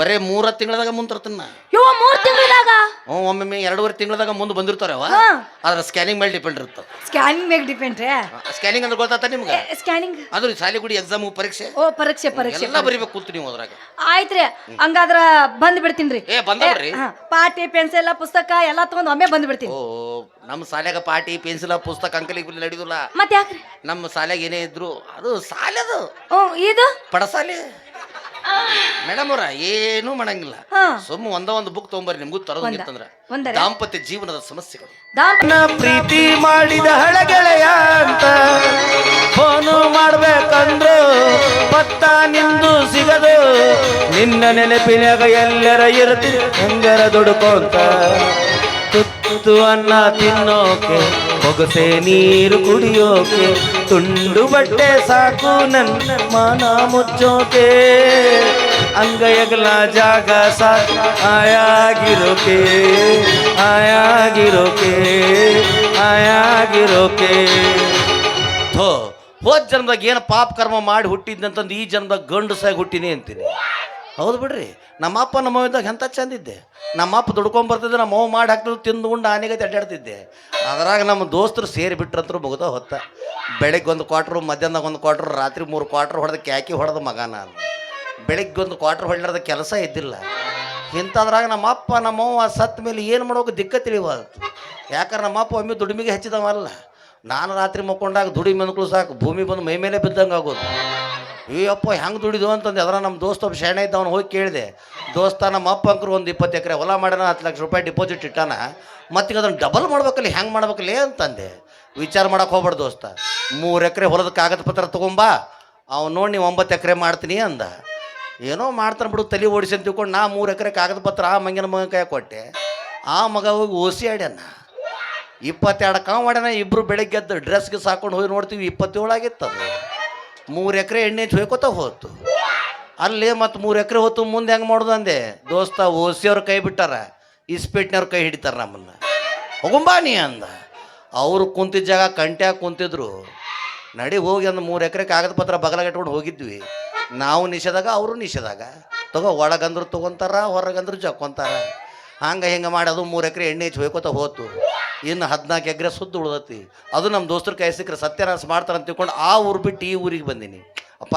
ಬರೇ ಮೂರ ತಿಂಗಳದಾಗ ಮುಂದ್ ತರ್ತೀನಿ ನಾ. ಮೂರ್ ತಿಂಗಳದಾಗ? ಹ್ಞೂ ಒಮ್ಮೊಮ್ಮೆ ಎರಡೂವರೆ ತಿಂಗಳದಾಗ ಮುಂದೆ ಬಂದಿರ್ತಾರ ಅವ. ಅದ್ರ ಸ್ಕ್ಯಾನಿಂಗ್ ಮೇಲೆ ಡಿಪೆಂಡ್ ಇರುತ್ತೆ. ಸ್ಕ್ಯಾನಿಂಗ್ ಮೇಲೆ ಡಿಪೆಂಡ್ ರೀ? ಸ್ಕ್ಯಾನಿಂಗ್ ಅಂದ್ರೆ ಗೊತ್ತಾತ ನಿಮ್ಗೆ? ಸ್ಕ್ಯಾನಿಂಗ್ ಅದು ಶಾಲೆಗುಡಿ ಎಕ್ಸಾಮ್ ಪರೀಕ್ಷೆ. ಓ ಪರೀಕ್ಷೆ ಪರೀಕ್ಷೆ ಎಲ್ಲ ಬರಿಬೇಕು ಕೂತು ನೀವು ಅದ್ರಾಗ. ಆಯ್ತ್ರಿ ಹಂಗಾದ್ರ ಬಂದ್ ಬಿಡ್ತೀನಿ ಏ ಬಂದವ್ರಿ ಪಾಟಿ ಪೆನ್ಸಿಲ್ ಪುಸ್ತಕ ಎಲ್ಲ ತಗೊಂಡ್ ಒಮ್ಮೆ ಬಂದ್ ಬಿಡ್ತೀನಿ. ಓ ನಮ್ಮ ಶಾಲ್ಯಾಗ ಪಾಟಿ ಪೆನ್ಸಿಲ್ ಪುಸ್ತಕ ಅಂಕಲಿಗೆ ನಡೆಯುದಿಲ್ಲ ಮತ್ತೆ ಯಾಕ್ರಿ ನಮ್ಮ ಶಾಲ್ಯಾಗ ಏನೇ ಇದ್ರು ಅದು ಶಾಲೆದು ಓ ಇದು? ಪಡಸಾಲೆ. ಮೇಡಮ್ ಅವ್ರ ಏನೂ ಮಾಡಂಗಿಲ್ಲ. ಸುಮ್ ಸುಮ್ಮ ಒಂದ ಒಂದು ಬುಕ್ ತಗೊಂಬರ್ರಿ ನಿಮ್ಗೂ ತರೋದಂಗಿತ್ತಂದ್ರ ಒಂದರ? ದಾಂಪತ್ಯ ಜೀವನದ ಸಮಸ್ಯೆಗಳು. ದಾಂಪ ಪ್ರೀತಿ ಮಾಡಿದ ಹಳಗೆಳೆಯ ಅಂತ ಫೋನು ಮಾಡ್ಬೇಕಂದ್ರು ಪತ್ತ ನಿಂದು ಸಿಗದು. ನಿನ್ನ ನೆನಪಿನಾಗ ಎಲ್ಲರ ಇರ್ತಿ ಹೆಂಗರ ದುಡ್ಕೊಂತ. ತುತ್ತು ಅನ್ನ ತಿನ್ನೋಕೆ ಬೊಗಸೆ ನೀರು ಕುಡಿಯೋಕೆ, ತುಂಡು ಬಟ್ಟೆ ಸಾಕು ನನ್ನ ಮಾನ ಮುಚ್ಚೋಕೆ. ಅಂಗೈಯಗಲ ಜಾಗ ಸಾಕು ಆಯಾಗಿರೋಕೆ ಆಯಾಗಿರೋಕೆ ಆಯಾಗಿರೋಕೆ ಥೋ, ಹೋದ್ ಜನ್ಮದಾಗ ಏನು ಪಾಪ ಕರ್ಮ ಮಾಡಿ ಹುಟ್ಟಿದ್ನಂತಂದು ಈ ಜನ್ಮದಾಗ ಗಂಡಸಾಗಿ ಹುಟ್ಟಿನಿ ಅಂತೀನಿ. ಹೌದು ಬಿಡ್ರಿ. ನಮ್ಮ ಅಪ್ಪ ನಮ್ಮ ಇದ್ದಾಗ ಎಂಥ ಚಂದಿದ್ದೆ ನಮ್ಮ ಅಪ್ಪ ದುಡ್ಕೊಂಡ್ ಬರ್ತಿದ್ದೆ ನಮ್ಮ ಅವ್ವ ಮಾಡಿ ಹಾಕ್ತಿದ್ರು, ತಿಂದು ಉಂಡು ಆನೆಗತಿ ಅಡ್ಡಾಡ್ತಿದ್ದೆ. ಅದ್ರಾಗ ನಮ್ಮ ದೋಸ್ತರು ಸೇರಿ ಬಿಟ್ರಂತರೂ ಮುಗ್ದ ಹೊತ್ತ. ಬೆಳಗ್ಗೆ ಒಂದು ಕ್ವಾಟ್ರು, ಮಧ್ಯಾಹ್ನದಾಗ ಒಂದು ಕ್ವಾಟ್ರು, ರಾತ್ರಿ ಮೂರು ಕ್ವಾಟ್ರ್ ಹೊಡೆದ ಕ್ಯಾಕಿ ಹೊಡೆದ ಮಗ ನಾನು ಬೆಳಗ್ಗೆ ಒಂದು ಕ್ವಾಟ್ರ್ ಹೊಡ್ಲಾರ್ದ ಕೆಲಸ ಇದ್ದಿಲ್ಲ. ಇಂಥದ್ರಾಗ ನಮ್ಮ ಅಪ್ಪ ನಮ್ಮವ್ವ ಸತ್ತ ಮೇಲೆ ಏನು ಮಾಡೋಕೆ ದಿಕ್ಕ ತಿಳಿವಾಲ್ತು ಯಾಕಂದ್ರೆ ನಮ್ಮ ಅಪ್ಪ ಒಮ್ಮೆ ದುಡಿಮೆಗೆ ಹಚ್ಚಿದವಲ್ಲ. ನಾನು ರಾತ್ರಿ ಮಕ್ಕೊಂಡಾಗ ದುಡಿಮೆ ಅಂದ್ಕೊಳ್ಳು ಸಾಕು. ಭೂಮಿ ಬಂದು ಮೈ ಮೇಲೆ ಬಿದ್ದಂಗೆ ಆಗೋದು. ಅಯ್ಯಪ್ಪ ಹೆಂಗೆ ದುಡಿದು ಅಂತಂದು. ಅದರ ನಮ್ಮ ದೋಸ್ತ ಒಬ್ಬ ಶೆಣೆ ಇದ್ದ, ಅವ್ನು ಹೋಗಿ ಕೇಳಿದೆ. ದೋಸ್ತ, ನಮ್ಮ ಅಪ್ಪ ಅಂಕರು ಒಂದು ಇಪ್ಪತ್ತು ಎಕರೆ ಹೊಲ ಮಾಡ್ಯಾನ, ಹತ್ತು ಲಕ್ಷ ರೂಪಾಯಿ ಡಿಪಾಸಿಟ್ ಇಟ್ಟಾನ. ಮತ್ತೀಗ ಅದನ್ನು ಡಬಲ್ ಮಾಡ್ಬೇಕಲ್ಲಿ, ಹೆಂಗೆ ಮಾಡ್ಬೇಕಲ್ಲಿ ಅಂತಂದೆ. ವಿಚಾರ ಮಾಡೋಕೆ ಹೋಗ್ಬೇಡ ದೋಸ್ತ. ಮೂರು ಎಕರೆ ಹೊಲದ ಕಾಗದ ಪತ್ರ ತೊಗೊಂಬಾ. ಅವ್ನು ನೋಡಿ ನೀವು ಒಂಬತ್ತು ಎಕರೆ ಮಾಡ್ತೀನಿ ಅಂದ. ಏನೋ ಮಾಡ್ತಾನೆ ಬಿಡು, ತಲೆ ಓಡಿಸಿ ಅಂತ ತಿಳ್ಕೊಂಡು ನಾ ಮೂರು ಎಕರೆ ಕಾಗದ ಪತ್ರ ಆ ಮಂಗಿನ ಮಗನ ಕೈ ಕೊಟ್ಟೆ. ಆ ಮಗ ಹೋಗಿ ಓಸಿ ಆಡ್ಯಾನ. ಇಪ್ಪತ್ತೆರಡು ಕಾವು ಮಾಡ್ಯಾನ ಇಬ್ಬರು ಬೆಳಗ್ಗೆ ಎದ್ದು ಡ್ರೆಸ್ಗೆ ಸಾಕೊಂಡು ಹೋಗಿ ನೋಡ್ತೀವಿ, ಇಪ್ಪತ್ತೇಳು ಅದು ಮೂರು ಎಕರೆ ಎಣ್ಣೆ ಚೊಯ್ಕೋತ ಹೋತು. ಅಲ್ಲಿ ಮತ್ತು ಮೂರು ಎಕರೆ ಹೊತ್ತು ಮುಂದೆ ಹೆಂಗೆ ಮಾಡೋದು ಅಂದೆ? ದೋಸ್ತ, ಓಸಿಯವ್ರ ಕೈ ಬಿಟ್ಟಾರ, ಇಸ್ಪೇಟ್ನವ್ರ ಕೈ ಹಿಡಿತಾರೆ ನಮ್ಮನ್ನು. ಹೋಗುಂಬಾ ನೀ ಅಂದ. ಅವರು ಕುಂತಿದ್ದ ಜಾಗ, ಕಂಟ್ಯಾಗ ಕುಂತಿದ್ರು. ನಡಿ ಹೋಗಿ ಅಂದ ಮೂರು ಎಕರೆ ಕಾಗದ ಪತ್ರ ಬಗಲಾಗ ಇಟ್ಕೊಂಡು ಹೋಗಿದ್ವಿ. ನಾವು ನಿಷೇಧಾಗ, ಅವರು ನಿಷೇಧಾಗ. ತಗೋ ಒಳಗಂದ್ರು ತಗೊಂತಾರ, ಹೊರಗಂದ್ರು ಜಕ್ಕೊಂತಾರ. ಹಂಗೆ ಹಿಂಗೆ ಮಾಡಿ ಅದು ಮೂರು ಎಕರೆ ಎಣ್ಣೆ ಹೆಚ್ಚು ಹೋಯ್ಕೋತ ಹೋತು. ಇನ್ನು ಹದಿನಾಲ್ಕು ಎಕರೆ ಸುದ್ದು ಉಳ್ದತಿ. ಅದು ನಮ್ಮ ದೋಸ್ತರ ಕೈ ಸಿಕ್ಕರೆ ಸತ್ಯನಾಶ ಮಾಡ್ತಾರೆ ಅಂತ ತಿಳ್ಕೊಂಡು ಆ ಊರು ಬಿಟ್ಟು ಈ ಊರಿಗೆ ಬಂದೀನಿ. ಅಪ್ಪ,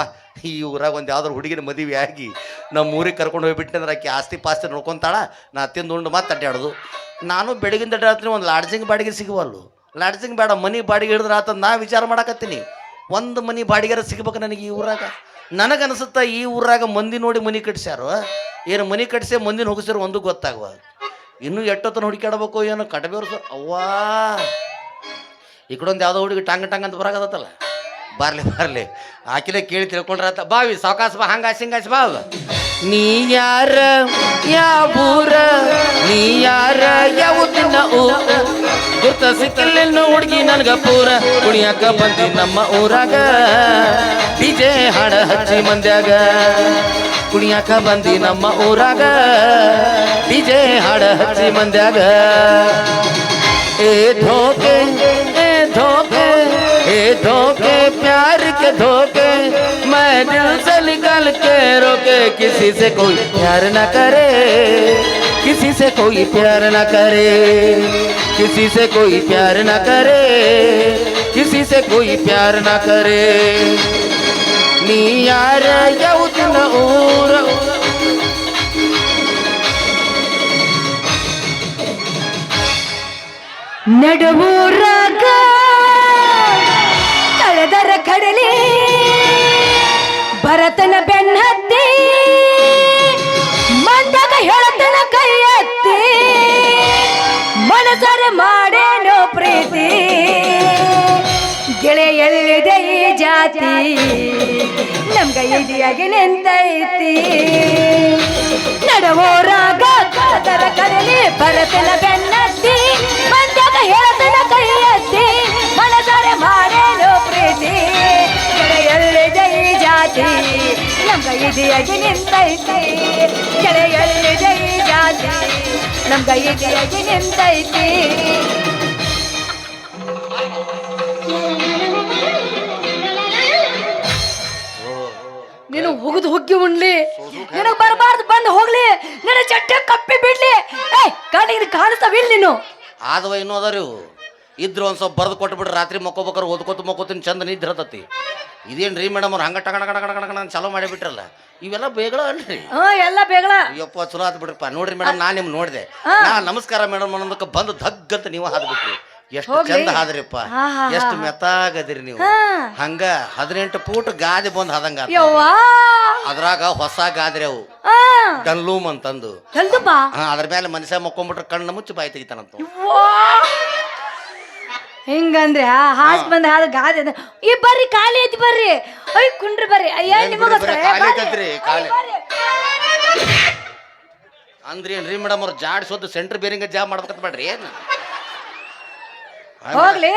ಈ ಊರಾಗ ಒಂದು ಯಾವ್ದಾರು ಹುಡುಗಿನ ಮದುವೆ ಆಗಿ ನಮ್ಮ ಊರಿಗೆ ಕರ್ಕೊಂಡು ಹೋಗ್ಬಿಟ್ಟೆ ಅಂದ್ರೆ ಆಕೆ ಆಸ್ತಿ ಪಾಸ್ತಿ ನೋಡ್ಕೊಂತಾಳ, ನಾ ತಿಂದು ಉಂಡು ಮತ್ತೆ ಅಡ್ಡಾಡೋದು ನಾನು ಬೆಳಗಿಂದ ಅಡ್ಡಾಡ್ತೀನಿ ಒಂದು ಲಾಡ್ಜಿಂಗ್ ಬಾಡಿಗೆ ಸಿಗುವಲ್ಲು ಲಾಡ್ಜಿಂಗ್ ಬೇಡ, ಮನಿ ಬಾಡಿಗೆ ಹಿಡಿದ್ರೆ ಆತ ನಾ ವಿಚಾರ ಮಾಡಕತ್ತೀನಿ. ಒಂದು ಮನಿ ಬಾಡಿಗೆರ ಸಿಗ್ಬೇಕು ನನಗೆ ಈ ಊರಾಗ. ನನಗನ್ಸುತ್ತಾ ಈ ಊರಾಗ ಮಂದಿ ನೋಡಿ ಮನಿ ಕಟ್ಸ್ಯಾರು? ಏನು ಮನಿ ಕಟ್ಸಿ ಮಂದಿನ ಹೋಗಿಸ್ಯಾರ ಒಂದು ಗೊತ್ತಾಗುವ. ಇನ್ನೂ ಎಷ್ಟೊತ್ತನ ಹುಡುಕಾಡ್ಬೇಕು ಏನೋ ಕಟ್ಬೇರು ಸರ್ ಅವ್ವಾ. ಈ ಕಡೊಂದು ಯಾವುದೋ ಹುಡುಗಿ ಟಾಂಗ್ ಟಾಂಗ್ ಅಂತ ಬರಾಕತ್ತಲ್ಲ. ಬರ್ಲಿ ಬರ್ಲಿ. ಆಕಿಲೆ ಕೇಳಿ ತಿಳ್ಕೊಂಡ್ರ ಬಾವಿ ಸಾವಕಾಶ ಬಾ ಹಂಗಾಸಿ ಹಿಂಗಾಸಿ ಬಾವ ನೀ ಯಾರ, ಯಾವ ಊರ? ನೀ ಯಾರ, ಯಾವ ಗುರ್ತ ಸಿಕ್ಕಿಲ್ಲ ಹುಡುಗಿ ನನಗ ಪೂರ ಕುಣಿಯಾಕ ಬಂದಿ ನಮ್ಮ ಊರಾಗ ಡಿಜೆ ಹಾಡ ಹಚ್ಚಿ ಮಂದ್ಯಾಗ ಕುಣಿಯಾಕ ಬಂದಿ ನಮ್ಮ ಊರಾಗ ಡಿಜೆ ಹಾಡ ಹಚ್ಚಿ ಮಂದ್ಯಾಗ ए धोखे ए धोखे ए धोखे प्यार के धोखे मैं दिल से निकल के रोके किसी से कोई प्यार न करे किसी से कोई प्यार न करे किसी से कोई प्यार न करे किसी से कोई प्यार न करे ನೀ ಯಾರ ಯಾವುದಿನ ಊರ ನಡುವೂರಾಗ ಕಳೆದರ ಕಡಲಿ ಭರತನ ಬೆನ್ನತ್ತಿ ಜಾತಿ. ನಮ್ಗ ಇದಿಯಾಗಿ ನಿಂತೈತಿ. ನಡುವೋರಾಗ ಕಳೆದರ ಕರಲಿ ಭರತನ ಬೆನ್ನತ್ತಿ. ಮಂದ್ಯದ ಹೇಳತನ ಕೈಯತ್ತಿ. ಮನದರೆ ಮಾಡೇನು ಪ್ರೀತಿ. ಕೆಳೆಯಲ್ಲಿ ಜೈ ಜಾತಿ. ನಮ್ಗ ಇದಿಯಾಗಿ ನಿಂತೈತಿ. ಕೆಳೆಯಲ್ಲಿ ಜೈ ಜಾತಿ. ನಮ್ಗ ಇದಿಯಾಗಿ ನಿಂತೈತಿ. ನೀನು ಹುಗ್ಗಿ ಉಣ್ಲಿ. ನಿನಗ್ ಬರಬಾರ್ದು ಬಂದ್ ಹೋಗ್ಲಿ. ನಿನ್ನ ಚಟ್ಟೆ ಕಪ್ಪಿ ಬಿಡ್ಲಿ. ಏ ಕಾಣಿಸ್ತಾವ ಕಾಣಿಸ್ತಾವಿಲ್ಲ ನೀನು. ಆದವ ಇನ್ನು ಅದರು ಇವು. ಇದ್ರು ಒಂದು ಸ್ವಲ್ಪ ಬರೆದು ಕೊಟ್ಬಿಟ್ರೆ ರಾತ್ರಿ ಮಕ್ಕೋಬೇಕಾರೆ ಓದ್ಕೋತ ಮಕ್ಕೋತೀನಿ ಚಂದ ನಿದ್ರೆ ಹತ್ತತಿ ಇದೇನು ರೀ ಮೇಡಮ್ ಅವ್ರು ಹಂಗೆ ಟಗಣ ಗಣ ಗಣ ಗಣ ಚಾಲೂ ಮಾಡಿಬಿಟ್ರಲ್ಲ. ಇವೆಲ್ಲ ಬೇಗಳ ಅಲ್ರಿ ಎಲ್ಲ ಬೇಗಳ. ಅಯ್ಯಪ್ಪ ಚಲೋ ಆತ್ ಬಿಡ್ರಪ್ಪ. ನೋಡ್ರಿ ಮೇಡಮ್ ನಾನು ನಿಮ್ಗೆ ನೋಡಿದೆ. ನಾ ನಮಸ್ಕಾರ ಮೇಡಮ್ ಅನ್ನೋದಕ್ಕೆ ಬಂದು ಧಗ್ ಅಂತ ನೀವು ಹಾದ್ಬಿಟ್ರಿ. ಎಷ್ಟು. ಚಂದ ಹಾದ್ರಿಪ್ಪ. ಎಷ್ಟು ಮೆತ್ತಾಗದಿರಿ ನೀವು. ಹಂಗ ಹದಿನೆಂಟು ಫೂಟ್ ಗಾದೆ ಬಂದ್ ಹದಂಗ ಅದ್ರಾಗ ಹೊಸ ಗಾದ್ರಿ ಅವು. ಡಲ್ಲೂಮ್ ಡನ್ಲೂಮ್ ಅಂತಂದು. ಅದ್ರ ಮೇಲೆ ಮನುಷ್ಯ ಮಕ್ಕೊಂಬಿಟ್ರೆ ಕಣ್ಣು ಮುಚ್ಚಿ ಬಾಯಿ ತೆಗಿತಾನಂತ ಹಿಂಗಂದ್ರೆ ಹಾಸ್ ಬಂದ ಹಾದ ಗಾದೆ. ಈ ಬರ್ರಿ ಖಾಲಿ ಐತಿ ಬರ್ರಿ. ಅಯ್ಯ ಕುಂಡ್ರಿ ಬರ್ರಿ. ಅಯ್ಯ ನಿಮಗ ನಿಮಗೋಸ್ಕರ ಬಿಡ್ರಿ, ಏ, ಖಾಲಿ ಬರ್ರಿ. ಐತಂತ್ರಿ, ಖಾಲಿ. ಅಂದ್ರಿ ಏನ್ರಿ ಮೇಡಮ್ ಅವ್ರು ಜಾಡ್ ಸೋದು ಸೆಂಟ್ರ್ ಬೇರಿಂಗ ಜಾಬ್ ಮಾಡ್ಬೇಕಂತ ಮಾಡ್ರಿ ಏನು? ಹೋಗ್ಲಿ.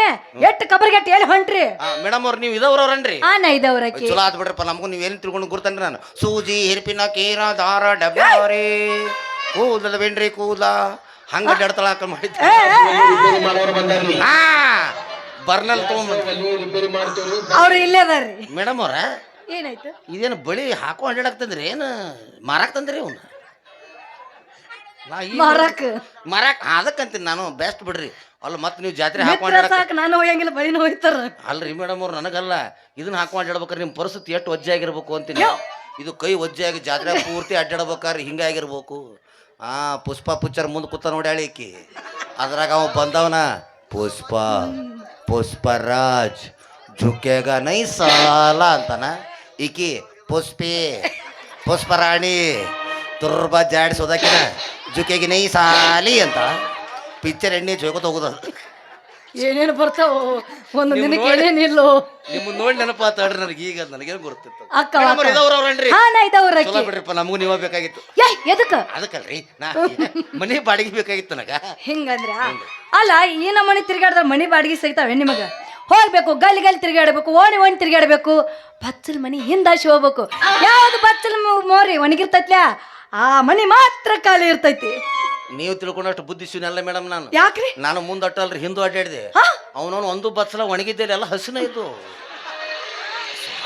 ಎಟ್ಟು ಕಬರ್ಗೆಟ್ ಎಲ್ಲಿ ಹೊಂಟ್ರಿ? ಮೇಡಮ್ ಅವ್ರ ನೀವು ಇದವ್ರವ್ರನ್ರಿ ಆ ನಾ ಇದ್ದವ್ರಕ್ಕಿ ಚಲೋ ಆತ್ ಬಿಡ್ರಪ್ಪ ನಮಗೂ ಏನ್ ತಿಳ್ಕೊಂಡು ಗುರ್ತನ್ರಿ ನಾನು. ಸೂಜಿ ಹಿರ್ಪಿನ ಕೇರ ದಾರ ಡಬ್ಬಾರಿ ಕೂದಲ ಬೇಡ್ರಿ ಕೂದ ಹಂಗ ಹಾಕೊಂಡ್ ಮಾಡಿದ್ದೆ ಬರ್ನಲ್ ತಗೊಂಡ್ ಅವ್ರು ಇಲ್ಲೇ ಅದಾರ್ರಿ. ಮೇಡಮ್ ಅವ್ರ ಏನಾಯ್ತು? ಇದೇನು ಬಳಿ ಹಾಕೋ ಅಡ್ಡಾಡಕ್ತಂದ್ರಿ ಏನು ಮಾರಾಕ್ ತಂದ್ರಿ ಅವ್ನ? ಮಾರಕ್. ಮಾರಾಕ್ ಅದಕ್ಕಂತೀನಿ ನಾನು ಬೆಸ್ಟ್ ಬಿಡ್ರಿ. ಅಲ್ಲ ಮತ್ತೆ ನೀವು ಜಾತ್ರೆ ಹಾಕೊಂಡಿಲ್ಲ ಸಾಕ್ ನಾನು ಹೋಯಂಗಿಲ್ಲ ಹೋಯ್ತಾರ. ಅಲ್ರಿ ಮೇಡಮ್ ಅವ್ರು ನನಗಲ್ಲ. ಇದನ್ನ ಹಾಕೊಂಡು ಅಡ್ಡಾಡ್ಬೇಕಾರೆ ನಿಮ್ಮ ಪರಿಸ್ಥಿತಿ ಎಷ್ಟು ಒಜ್ಜೆ ಆಗಿರ್ಬೇಕು ಅಂತೀನಿ ಇದು ಕೈ ಒಜ್ಜೆ ಆಗಿ ಜಾತ್ರೆ ಪೂರ್ತಿ ಅಡ್ಡಾಡ್ಬೇಕಾದ್ರೆ ಹಿಂಗಾಗಿರ್ಬೇಕು. ಆ ಪುಷ್ಪ ಪುಚ್ಚರ್ ಮುಂದೆ ಕೂತ ನೋಡಿ ಈಕಿ. ಅದ್ರಾಗ ಅವ ಬಂದವನ ಪುಷ್ಪ ಪುಷ್ಪರಾಜ್ ಝುಕೆಗ ನೈ ಸಾಲ ಅಂತಾನ. ಈಕಿ ಪುಷ್ಪಿ ಪುಷ್ಪರಾಣಿ. ತುರ್ಬ ಜಾಡಿಸೋದಕ್ಕಿನ ಜುಕೆಗೆ ನೈ ಸಾಲಿ ಅಂತ. ಪಿಕ್ಚರ್ ಎಣ್ಣೆ ಜೋಕೋತ ಹೋಗುದ ಏನೇನು ಬರ್ತಾವ ಒಂದು ದಿನಕ್ಕೆ ಏನೇನಿಲ್ಲೋ. ನಿಮ್ಮ ನೋಡಿ ನೆನಪಾತಾಡ್ರಿ ತಡ್ರಿ ನನಗೆ ಈಗ ನನಗೇನು ಗೊತ್ತಿತ್ತು ಅಕ್ಕ, ಹಾ ನಾ ಇದ್ದವ್ರಕ್ಕಿ ಚಲೋ ಬಿಡ್ರಿಪ್ಪ ನಮಗೂ ನೀವ ಬೇಕಾಗಿತ್ತು. ಏ ಎದಕ್ಕ? ಅದಕ್ಕಲ್ರಿ ನಾ ಮನೆ ಬಾಡಿಗೆ ಬೇಕಾಗಿತ್ತು ನನಗ. ಹಿಂಗಂದ್ರ? ಅಲ್ಲ ಈ ನಮ್ಮನೆ ತಿರ್ಗಾಡಿದ್ರೆ ಮನೆ ಬಾಡಿಗೆ ಸಿಗ್ತಾವೆ ನಿಮಗ? ಹೋಗ್ಬೇಕು ಗಲ್ಲಿ ಗಲ್ಲಿ ತಿರ್ಗಾಡ್ಬೇಕು ಓಣಿ ಓಣಿ ತಿರ್ಗಾಡ್ಬೇಕು ಬಚ್ಚಲ್ ಮನಿ ಹಿಂದಾಶಿ ಹೋಗ್ಬೇಕು. ಯಾವ್ದು ಬಚ್ಚಲ್ ಮೋರಿ ಒಣಗಿರ್ತೈತ್ಲ್ಯಾ ಆ ಮನೆ ಮಾತ್ರ ಖಾಲಿ ಇರ್ತೈತಿ. ನೀವು ತಿಳ್ಕೊಂಡಷ್ಟು ಬುದ್ಧಿ ಶಿವನಲ್ಲ ಮೇಡಮ್ ನಾನು. ಯಾಕ್ರಿ? ನಾನು ಮುಂದೆ ಅಟ್ಟಲ್ರಿ ಹಿಂದೂ ಅಡ್ಡಾಡಿದೆ ಹಾ? ಅವನವನು ಒಂದು ಬತ್ಸಲ ಒಣಗಿದ್ದೇನೆ ಎಲ್ಲ ಹಸಿನ ಇತ್ತು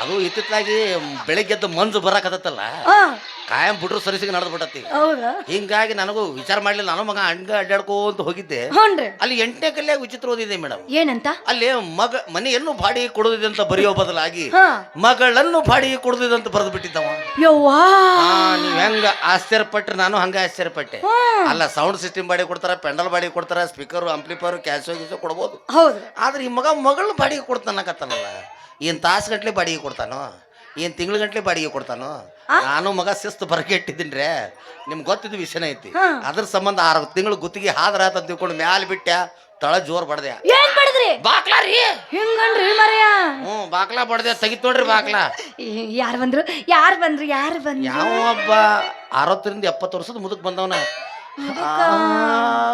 ಅದು ಇತ್ತಿತ್ತಲಾಗಿ ಬೆಳಿಗ್ಗೆದ್ದು ಮಂಜು ಬರಾಕತ್ತಲ್ಲ ಕಾಯಂ ಬಿಟ್ರು ಸರಿಸಿಗೆ ನಡೆದು ಬಿಟ್ಟತಿ ಹೌದಾ? ಹಿಂಗಾಗಿ ನನಗೂ ವಿಚಾರ ಮಾಡ್ಲಿಲ್ಲ. ನಾನು ಮಗ ಹಂಗ ಅಡ್ಡಾಡ್ಕೋಂತ ಹೋಗಿದ್ದೆ. ಹ್ಞೂನ್ರಿ ಅಲ್ಲಿ ಎಂಟನೇ ಕಲ್ಯಾಗ ವಿಚಿತ್ರ ಓದಿದೆ ಮೇಡಮ್. ಏನಂತ? ಅಲ್ಲಿ ಮಗ ಮನೆಯನ್ನು ಬಾಡಿ ಕೊಡುದಿದೆ ಅಂತ ಬರೆಯೋ ಬದಲಾಗಿ ಹಾ. ಮಗಳನ್ನು ಬಾಡಿ ಕೊಡುದಿದೆ ಅಂತ ಬರೆದು ಬಿಟ್ಟಿದ್ದವ. ಯವ್ವಾ. ಆ, ನೀವ್ ಹೆಂಗ ಆಶ್ಚರ್ಯಪಟ್ರೆ ನಾನು ಹಂಗ ಆಶ್ಚರ್ಯಪಟ್ಟೆ. ಅಲ್ಲ ಸೌಂಡ್ ಸಿಸ್ಟಮ್ ಬಾಡಿ ಕೊಡ್ತಾರ ಪೆಂಡಲ್ ಬಾಡಿ ಕೊಡ್ತಾರ ಸ್ಪೀಕರ್ ಅಂಪ್ಲಿಫೈರ್ ಕ್ಯಾಶೋ ಗೀಸೋ ಕೊಡ್ಬೋದು. ಹೌದು. ಆದ್ರೆ ಈ ಮಗ ಮಗಳು ಬಾಡಿಗೆ ಕೊಡ್ತಾನಕತ್ತಾನಲ್ಲ. ಏನ್ ತಾಸುಗಟ್ಲೆ ಬಾಡಿಗೆ ಕೊಡ್ತಾನೋ ಏನ್ ತಿಂಗಳ ಗಂಟ್ಲೆ ಬಾಡಿಗೆ ಕೊಡ್ತಾನೋ ನಾನು ಮಗ ಶಿಸ್ತು ಬರಗೆಟ್ಟಿದ್ದೀನ್ರೆ ನಿಮ್ಗೆ ಗೊತ್ತಿದ್ದು ವಿಷಯನೇ ಐತಿ. ಅದ್ರ ಸಂಬಂಧ ಆರು ತಿಂಗಳು ಗುತ್ತಿಗೆ ಹಾದ್ರ ಆತ ತಿಳ್ಕೊಂಡು ಮ್ಯಾಲ ಬಿಟ್ಟ್ಯಾ ತಳ ಜೋರ್ ಬಡ್ದೆ ಏನ್ ಪಡೆದ್ರಿ ಬಾಕ್ಲಾ ರೀ. ಹಿಂಗನ್ರಿ ಮರ್ಯ. ಹ್ಞೂ ಬಾಕ್ಲಾ ಬಡ್ದೆ ತೆಗಿತ್ ನೋಡ್ರಿ ಬಾಕ್ಲಾ. ಯಾರು ಬಂದ್ರು? ಯಾರು ಬಂದ್ರು? ಯಾರು ಬಂದ್ರು? ಯಾವ ಒಬ್ಬ ಅರವತ್ತರಿಂದ ಎಪ್ಪತ್ತು ವರ್ಷದ ಮುದಕ್ ಬಂದವನ?